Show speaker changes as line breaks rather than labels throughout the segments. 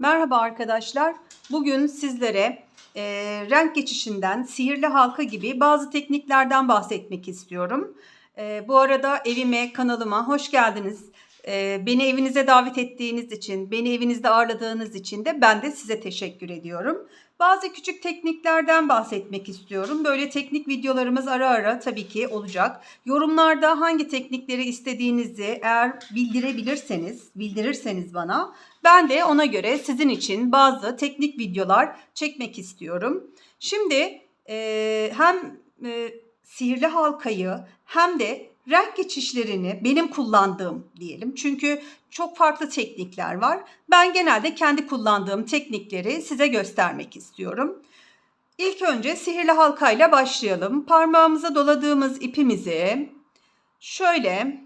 Merhaba arkadaşlar. Bugün sizlere e, renk geçişinden, sihirli halka gibi bazı tekniklerden bahsetmek istiyorum. E, bu arada evime, kanalıma hoş geldiniz. E, beni evinize davet ettiğiniz için, beni evinizde ağırladığınız için de ben de size teşekkür ediyorum. Bazı küçük tekniklerden bahsetmek istiyorum. Böyle teknik videolarımız ara ara tabii ki olacak. Yorumlarda hangi teknikleri istediğinizi eğer bildirebilirseniz, bildirirseniz bana ben de ona göre sizin için bazı teknik videolar çekmek istiyorum. Şimdi e, hem e, sihirli halkayı hem de renk geçişlerini benim kullandığım diyelim. Çünkü çok farklı teknikler var. Ben genelde kendi kullandığım teknikleri size göstermek istiyorum. İlk önce sihirli halkayla başlayalım. Parmağımıza doladığımız ipimizi şöyle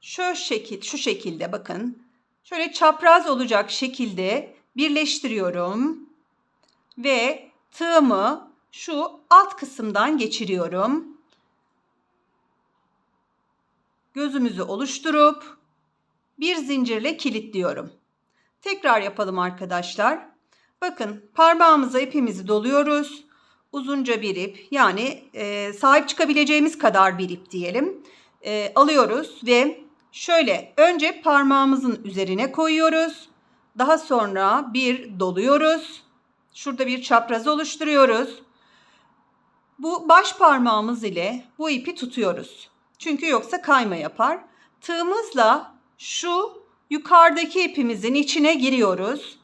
şu şekil şu şekilde bakın. Şöyle çapraz olacak şekilde birleştiriyorum ve tığımı şu alt kısımdan geçiriyorum. Gözümüzü oluşturup bir zincirle kilitliyorum. Tekrar yapalım arkadaşlar. Bakın parmağımıza ipimizi doluyoruz. Uzunca bir ip yani e, sahip çıkabileceğimiz kadar bir ip diyelim. E, alıyoruz ve şöyle önce parmağımızın üzerine koyuyoruz. Daha sonra bir doluyoruz. Şurada bir çapraz oluşturuyoruz. Bu baş parmağımız ile bu ipi tutuyoruz. Çünkü yoksa kayma yapar. Tığımızla şu yukarıdaki ipimizin içine giriyoruz.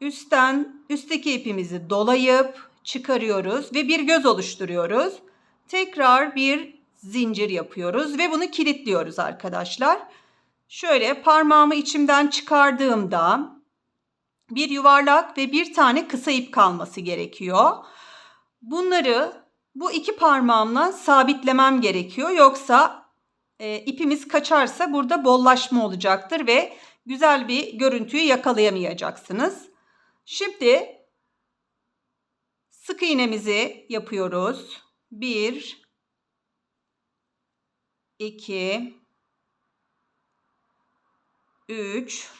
Üstten üstteki ipimizi dolayıp çıkarıyoruz ve bir göz oluşturuyoruz. Tekrar bir zincir yapıyoruz ve bunu kilitliyoruz arkadaşlar. Şöyle parmağımı içimden çıkardığımda bir yuvarlak ve bir tane kısa ip kalması gerekiyor. Bunları bu iki parmağımla sabitlemem gerekiyor. Yoksa e, ipimiz kaçarsa burada bollaşma olacaktır ve güzel bir görüntüyü yakalayamayacaksınız. Şimdi sık iğnemizi yapıyoruz. 1 2 3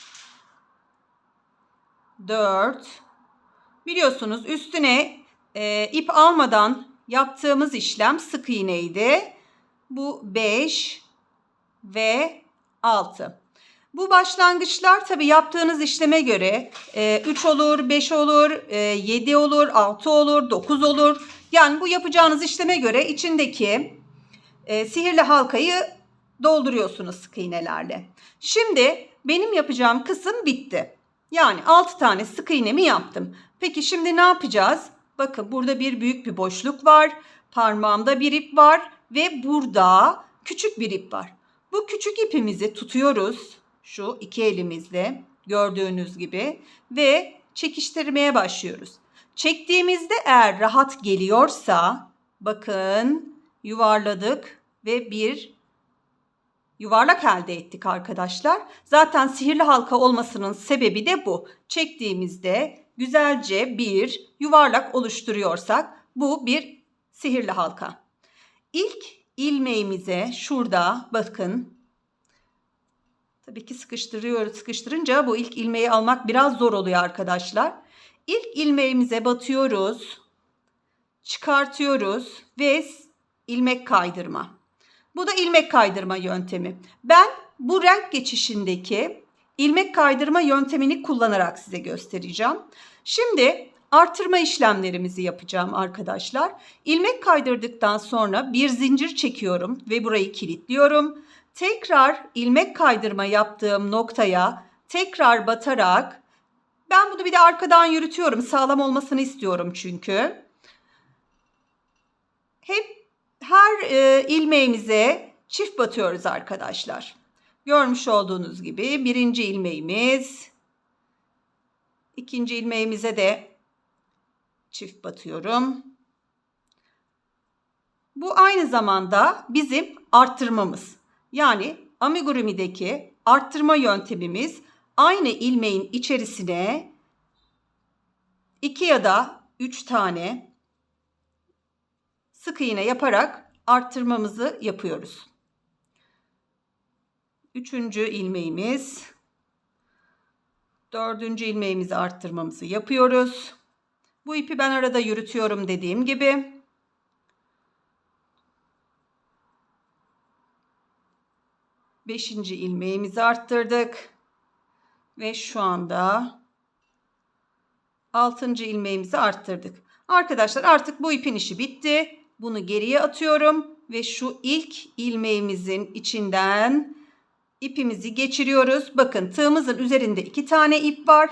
4 Biliyorsunuz üstüne e, ip almadan yaptığımız işlem sık iğneydi. Bu 5 ve 6. Bu başlangıçlar tabi yaptığınız işleme göre 3 e, olur, 5 olur, 7 e, olur, 6 olur, 9 olur. Yani bu yapacağınız işleme göre içindeki e, sihirli halkayı dolduruyorsunuz sık iğnelerle. Şimdi benim yapacağım kısım bitti. Yani 6 tane sık iğnemi yaptım. Peki şimdi ne yapacağız? Bakın burada bir büyük bir boşluk var. Parmağımda bir ip var ve burada küçük bir ip var. Bu küçük ipimizi tutuyoruz şu iki elimizle gördüğünüz gibi ve çekiştirmeye başlıyoruz. Çektiğimizde eğer rahat geliyorsa bakın yuvarladık ve bir yuvarlak elde ettik arkadaşlar. Zaten sihirli halka olmasının sebebi de bu. Çektiğimizde güzelce bir yuvarlak oluşturuyorsak bu bir sihirli halka. İlk ilmeğimize şurada bakın Tabii ki sıkıştırıyoruz. Sıkıştırınca bu ilk ilmeği almak biraz zor oluyor arkadaşlar. İlk ilmeğimize batıyoruz. Çıkartıyoruz ve ilmek kaydırma. Bu da ilmek kaydırma yöntemi. Ben bu renk geçişindeki ilmek kaydırma yöntemini kullanarak size göstereceğim. Şimdi artırma işlemlerimizi yapacağım arkadaşlar. İlmek kaydırdıktan sonra bir zincir çekiyorum ve burayı kilitliyorum. Tekrar ilmek kaydırma yaptığım noktaya tekrar batarak ben bunu bir de arkadan yürütüyorum. Sağlam olmasını istiyorum çünkü. Hep her e, ilmeğimize çift batıyoruz arkadaşlar. Görmüş olduğunuz gibi birinci ilmeğimiz, ikinci ilmeğimize de çift batıyorum. Bu aynı zamanda bizim arttırmamız. Yani amigurumi'deki arttırma yöntemimiz aynı ilmeğin içerisine 2 ya da 3 tane sık iğne yaparak arttırmamızı yapıyoruz. Üçüncü ilmeğimiz Dördüncü ilmeğimizi arttırmamızı yapıyoruz. Bu ipi ben arada yürütüyorum dediğim gibi. Beşinci ilmeğimizi arttırdık. Ve şu anda altıncı ilmeğimizi arttırdık. Arkadaşlar artık bu ipin işi bitti. Bunu geriye atıyorum ve şu ilk ilmeğimizin içinden ipimizi geçiriyoruz. Bakın tığımızın üzerinde iki tane ip var.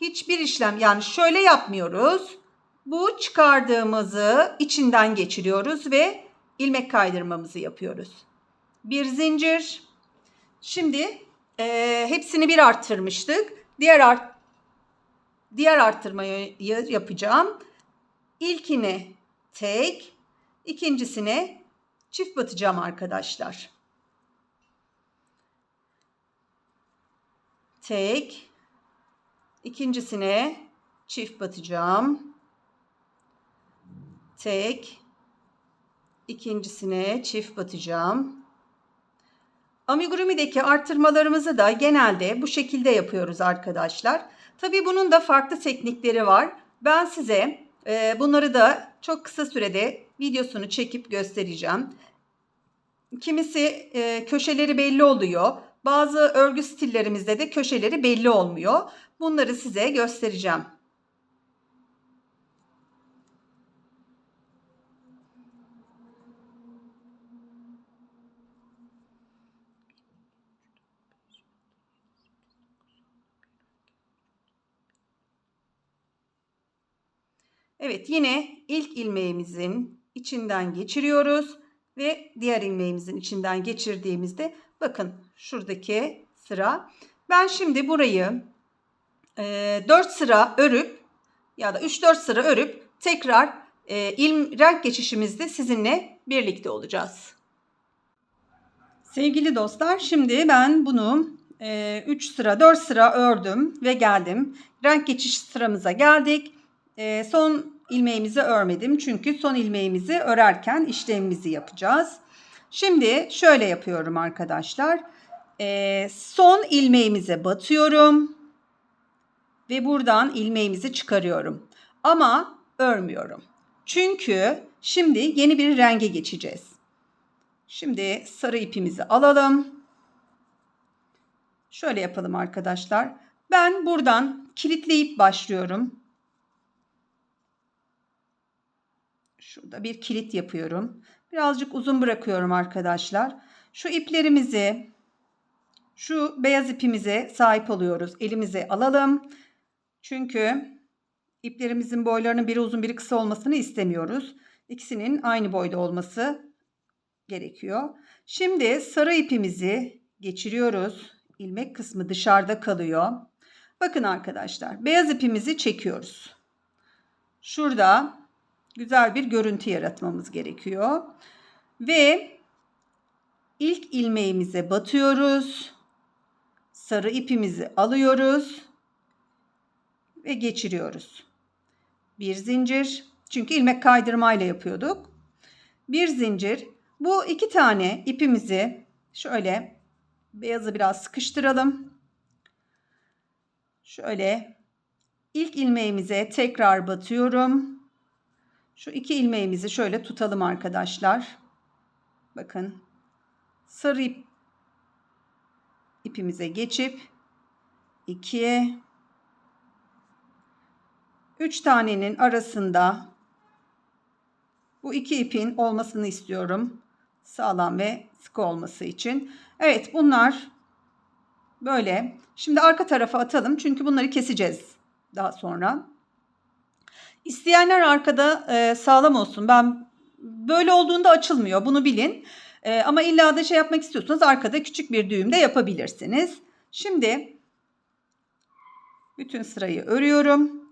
Hiçbir işlem yani şöyle yapmıyoruz. Bu çıkardığımızı içinden geçiriyoruz ve ilmek kaydırmamızı yapıyoruz. Bir zincir. Şimdi e, hepsini bir arttırmıştık. Diğer art diğer arttırmayı yapacağım. İlkini tek, ikincisine çift batacağım arkadaşlar. Tek, ikincisine çift batacağım. Tek, ikincisine çift batacağım. Amigurumi'deki arttırmalarımızı da genelde bu şekilde yapıyoruz arkadaşlar. Tabi bunun da farklı teknikleri var. Ben size e, bunları da çok kısa sürede videosunu çekip göstereceğim. Kimisi e, köşeleri belli oluyor. Bazı örgü stillerimizde de köşeleri belli olmuyor. Bunları size göstereceğim. Evet yine ilk ilmeğimizin içinden geçiriyoruz ve diğer ilmeğimizin içinden geçirdiğimizde bakın şuradaki sıra. Ben şimdi burayı e, 4 sıra örüp ya da 3-4 sıra örüp tekrar e, ilm, renk geçişimizde sizinle birlikte olacağız. Sevgili dostlar şimdi ben bunu 3 e, sıra 4 sıra ördüm ve geldim. Renk geçiş sıramıza geldik. E, son ilmeğimizi örmedim çünkü son ilmeğimizi örerken işlemimizi yapacağız. Şimdi şöyle yapıyorum arkadaşlar. E, son ilmeğimize batıyorum ve buradan ilmeğimizi çıkarıyorum. Ama örmüyorum. Çünkü şimdi yeni bir renge geçeceğiz. Şimdi sarı ipimizi alalım. Şöyle yapalım arkadaşlar. Ben buradan kilitleyip başlıyorum. Şurada bir kilit yapıyorum. Birazcık uzun bırakıyorum arkadaşlar. Şu iplerimizi şu beyaz ipimize sahip oluyoruz. Elimize alalım. Çünkü iplerimizin boylarının biri uzun biri kısa olmasını istemiyoruz. İkisinin aynı boyda olması gerekiyor. Şimdi sarı ipimizi geçiriyoruz. İlmek kısmı dışarıda kalıyor. Bakın arkadaşlar beyaz ipimizi çekiyoruz. Şurada güzel bir görüntü yaratmamız gerekiyor. Ve ilk ilmeğimize batıyoruz. Sarı ipimizi alıyoruz ve geçiriyoruz. Bir zincir. Çünkü ilmek kaydırmayla yapıyorduk. Bir zincir. Bu iki tane ipimizi şöyle beyazı biraz sıkıştıralım. Şöyle ilk ilmeğimize tekrar batıyorum. Şu iki ilmeğimizi şöyle tutalım arkadaşlar. Bakın sarı ip ipimize geçip 2 3 tanenin arasında bu iki ipin olmasını istiyorum. Sağlam ve sıkı olması için. Evet bunlar böyle. Şimdi arka tarafa atalım çünkü bunları keseceğiz daha sonra. İsteyenler arkada e, sağlam olsun. Ben böyle olduğunda açılmıyor. Bunu bilin. E, ama illa da şey yapmak istiyorsanız arkada küçük bir düğüm de yapabilirsiniz. Şimdi bütün sırayı örüyorum.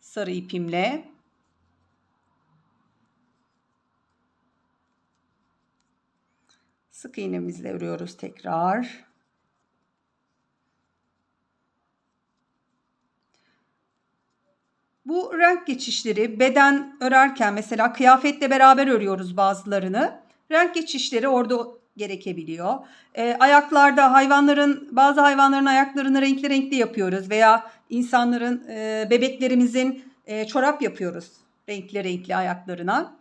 Sarı ipimle. Sık iğnemizle örüyoruz tekrar. Bu renk geçişleri beden örerken mesela kıyafetle beraber örüyoruz bazılarını. Renk geçişleri orada gerekebiliyor. E, ayaklarda hayvanların bazı hayvanların ayaklarını renkli renkli yapıyoruz veya insanların e, bebeklerimizin e, çorap yapıyoruz renkli renkli ayaklarına.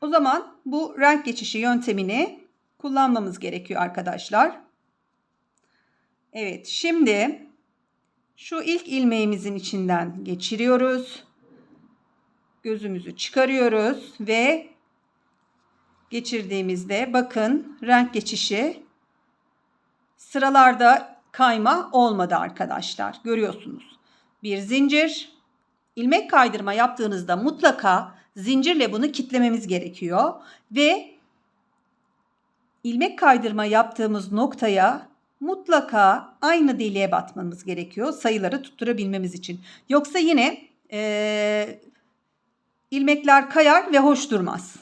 O zaman bu renk geçişi yöntemini kullanmamız gerekiyor arkadaşlar. Evet şimdi şu ilk ilmeğimizin içinden geçiriyoruz. Gözümüzü çıkarıyoruz ve geçirdiğimizde bakın renk geçişi sıralarda kayma olmadı arkadaşlar. Görüyorsunuz. Bir zincir ilmek kaydırma yaptığınızda mutlaka zincirle bunu kitlememiz gerekiyor ve ilmek kaydırma yaptığımız noktaya mutlaka aynı deliğe batmamız gerekiyor sayıları tutturabilmemiz için. Yoksa yine e, ilmekler kayar ve hoş durmaz.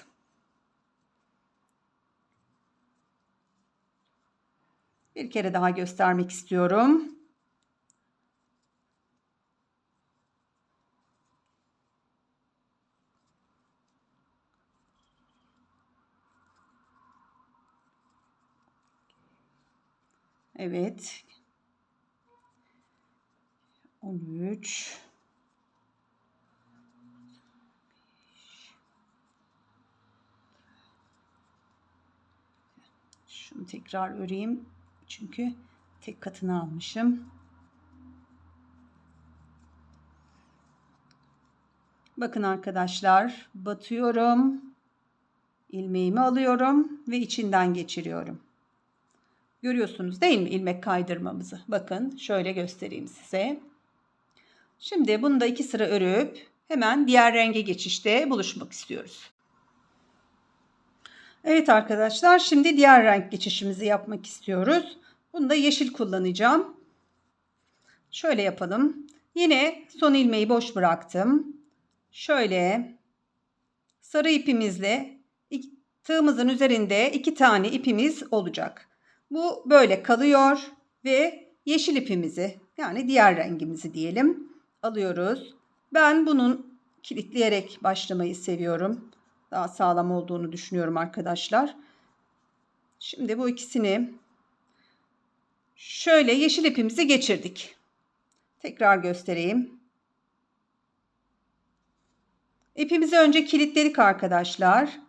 Bir kere daha göstermek istiyorum. Evet. 13 Şunu tekrar öreyim. Çünkü tek katını almışım. Bakın arkadaşlar batıyorum. ilmeğimi alıyorum ve içinden geçiriyorum. Görüyorsunuz değil mi ilmek kaydırmamızı? Bakın şöyle göstereyim size. Şimdi bunu da iki sıra örüp hemen diğer renge geçişte buluşmak istiyoruz. Evet arkadaşlar şimdi diğer renk geçişimizi yapmak istiyoruz. Bunu da yeşil kullanacağım. Şöyle yapalım. Yine son ilmeği boş bıraktım. Şöyle sarı ipimizle tığımızın üzerinde iki tane ipimiz olacak. Bu böyle kalıyor ve yeşil ipimizi yani diğer rengimizi diyelim alıyoruz. Ben bunun kilitleyerek başlamayı seviyorum. Daha sağlam olduğunu düşünüyorum arkadaşlar. Şimdi bu ikisini şöyle yeşil ipimizi geçirdik. Tekrar göstereyim. İpimizi önce kilitledik arkadaşlar.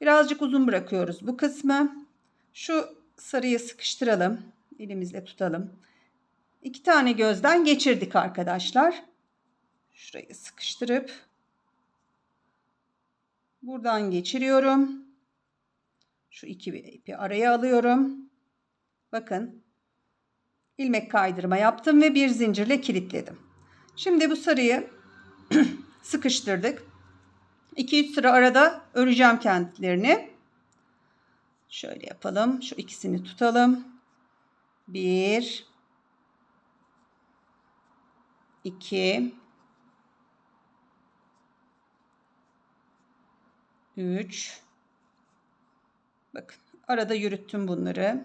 Birazcık uzun bırakıyoruz bu kısmı. Şu sarıyı sıkıştıralım. Elimizle tutalım. İki tane gözden geçirdik arkadaşlar. Şurayı sıkıştırıp buradan geçiriyorum. Şu iki ipi araya alıyorum. Bakın ilmek kaydırma yaptım ve bir zincirle kilitledim. Şimdi bu sarıyı sıkıştırdık. 2-3 sıra arada öreceğim kendilerini. Şöyle yapalım. Şu ikisini tutalım. Bir. iki, Üç. Bakın arada yürüttüm bunları.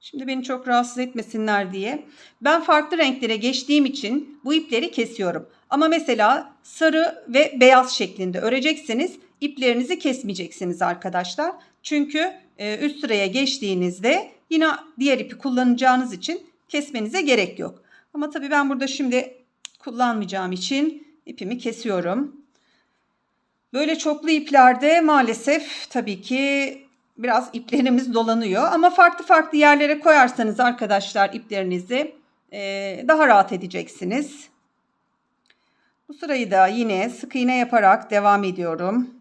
Şimdi beni çok rahatsız etmesinler diye. Ben farklı renklere geçtiğim için bu ipleri kesiyorum. Ama mesela sarı ve beyaz şeklinde örecekseniz iplerinizi kesmeyeceksiniz arkadaşlar. Çünkü e, üst sıraya geçtiğinizde yine diğer ipi kullanacağınız için kesmenize gerek yok. Ama tabii ben burada şimdi kullanmayacağım için ipimi kesiyorum. Böyle çoklu iplerde maalesef tabii ki biraz iplerimiz dolanıyor. Ama farklı farklı yerlere koyarsanız arkadaşlar iplerinizi e, daha rahat edeceksiniz. Bu sırayı da yine sık iğne yaparak devam ediyorum.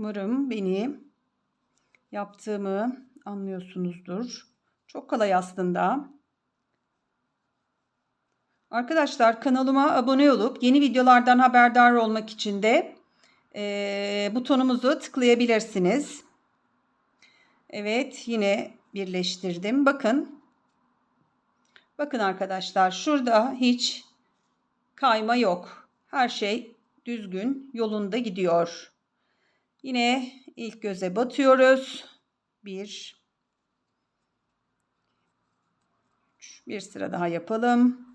Umarım beni yaptığımı anlıyorsunuzdur. Çok kolay aslında. Arkadaşlar kanalıma abone olup yeni videolardan haberdar olmak için de e, butonumuzu tıklayabilirsiniz. Evet yine birleştirdim. Bakın. Bakın arkadaşlar şurada hiç kayma yok. Her şey düzgün yolunda gidiyor. Yine ilk göze batıyoruz. Bir. Bir sıra daha yapalım.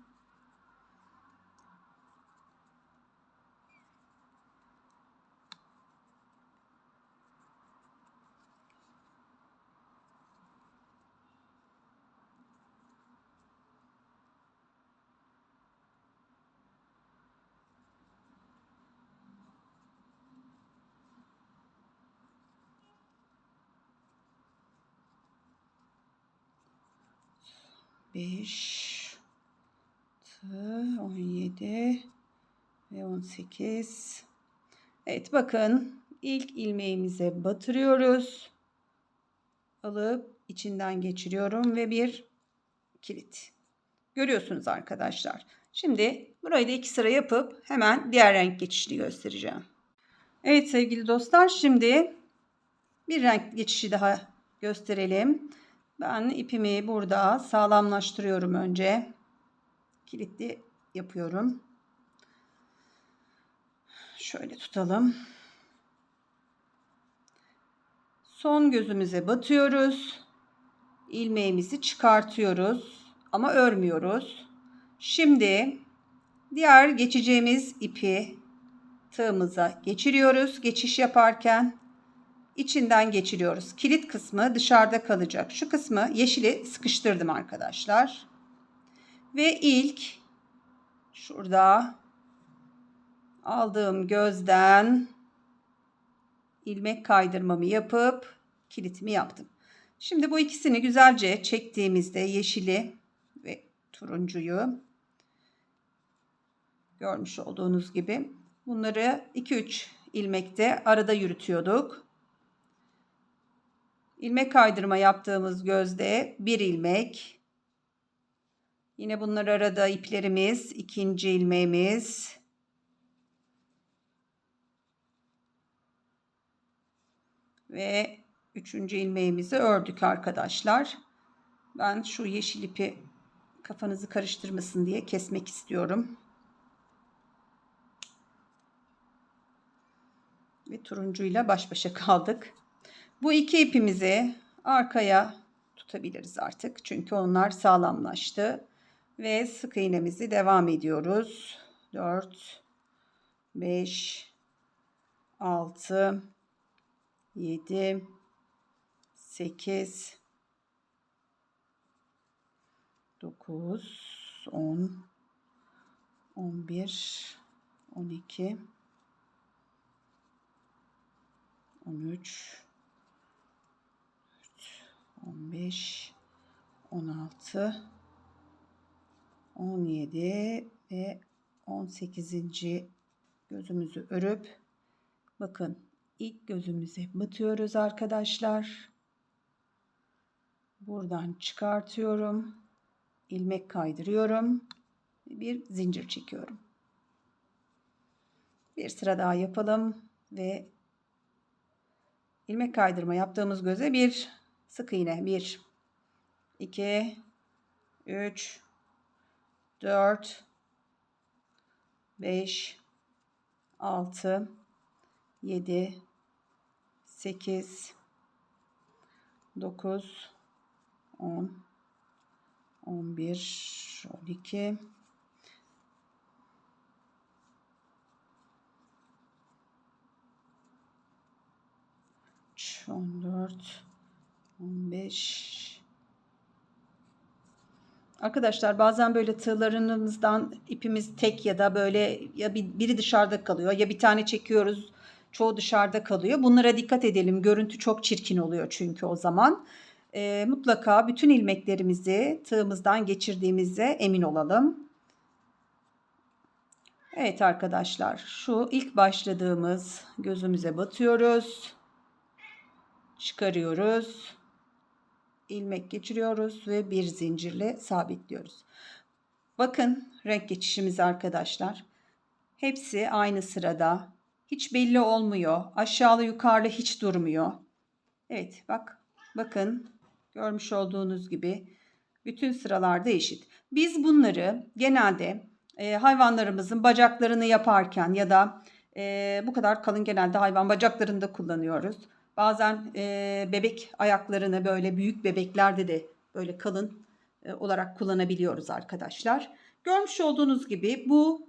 Beş, on yedi ve on sekiz. Evet bakın ilk ilmeğimize batırıyoruz. Alıp içinden geçiriyorum ve bir kilit. Görüyorsunuz arkadaşlar. Şimdi burayı da iki sıra yapıp hemen diğer renk geçişini göstereceğim. Evet sevgili dostlar şimdi bir renk geçişi daha gösterelim. Ben ipimi burada sağlamlaştırıyorum önce. Kilitli yapıyorum. Şöyle tutalım. Son gözümüze batıyoruz. İlmeğimizi çıkartıyoruz ama örmüyoruz. Şimdi diğer geçeceğimiz ipi tığımıza geçiriyoruz geçiş yaparken içinden geçiriyoruz. Kilit kısmı dışarıda kalacak. Şu kısmı yeşili sıkıştırdım arkadaşlar. Ve ilk şurada aldığım gözden ilmek kaydırmamı yapıp kilitimi yaptım. Şimdi bu ikisini güzelce çektiğimizde yeşili ve turuncuyu görmüş olduğunuz gibi bunları 2-3 ilmekte arada yürütüyorduk. İlmek kaydırma yaptığımız gözde bir ilmek. Yine bunlar arada iplerimiz, ikinci ilmeğimiz. Ve üçüncü ilmeğimizi ördük arkadaşlar. Ben şu yeşil ipi kafanızı karıştırmasın diye kesmek istiyorum. Ve turuncuyla baş başa kaldık. Bu iki ipimizi arkaya tutabiliriz artık. Çünkü onlar sağlamlaştı. Ve sık iğnemizi devam ediyoruz. 4 5 6 7 8 9 10 11 12 13 15 16 17 ve 18. gözümüzü örüp bakın ilk gözümüze batıyoruz arkadaşlar. Buradan çıkartıyorum. ilmek kaydırıyorum. Bir zincir çekiyorum. Bir sıra daha yapalım ve ilmek kaydırma yaptığımız göze bir sık iğne. 1 2 3 4 5 6 7 8 9 10 11 12 14 15 Arkadaşlar bazen böyle tığlarımızdan ipimiz tek ya da böyle ya biri dışarıda kalıyor ya bir tane çekiyoruz çoğu dışarıda kalıyor. Bunlara dikkat edelim. Görüntü çok çirkin oluyor çünkü o zaman. E, mutlaka bütün ilmeklerimizi tığımızdan geçirdiğimize emin olalım. Evet arkadaşlar şu ilk başladığımız gözümüze batıyoruz. Çıkarıyoruz ilmek geçiriyoruz ve bir zincirle sabitliyoruz. Bakın renk geçişimiz arkadaşlar. Hepsi aynı sırada. Hiç belli olmuyor. Aşağılı yukarıda hiç durmuyor. Evet bak bakın görmüş olduğunuz gibi bütün sıralarda eşit. Biz bunları genelde e, hayvanlarımızın bacaklarını yaparken ya da Ee, bu kadar kalın genelde hayvan bacaklarında kullanıyoruz. Bazen e, bebek ayaklarını böyle büyük bebeklerde de böyle kalın e, olarak kullanabiliyoruz arkadaşlar. Görmüş olduğunuz gibi bu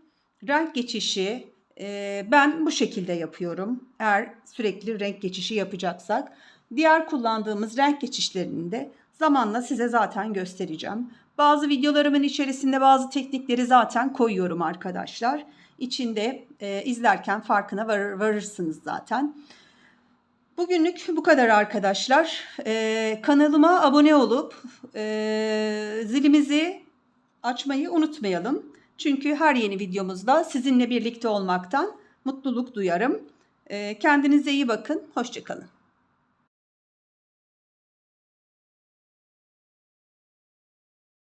renk geçişi e, ben bu şekilde yapıyorum. Eğer sürekli renk geçişi yapacaksak. Diğer kullandığımız renk geçişlerini de zamanla size zaten göstereceğim. Bazı videolarımın içerisinde bazı teknikleri zaten koyuyorum arkadaşlar. İçinde e, izlerken farkına varır, varırsınız zaten. Bugünlük bu kadar arkadaşlar. Ee, kanalıma abone olup e, zilimizi açmayı unutmayalım. Çünkü her yeni videomuzda sizinle birlikte olmaktan mutluluk duyarım. Ee, kendinize iyi bakın. Hoşçakalın.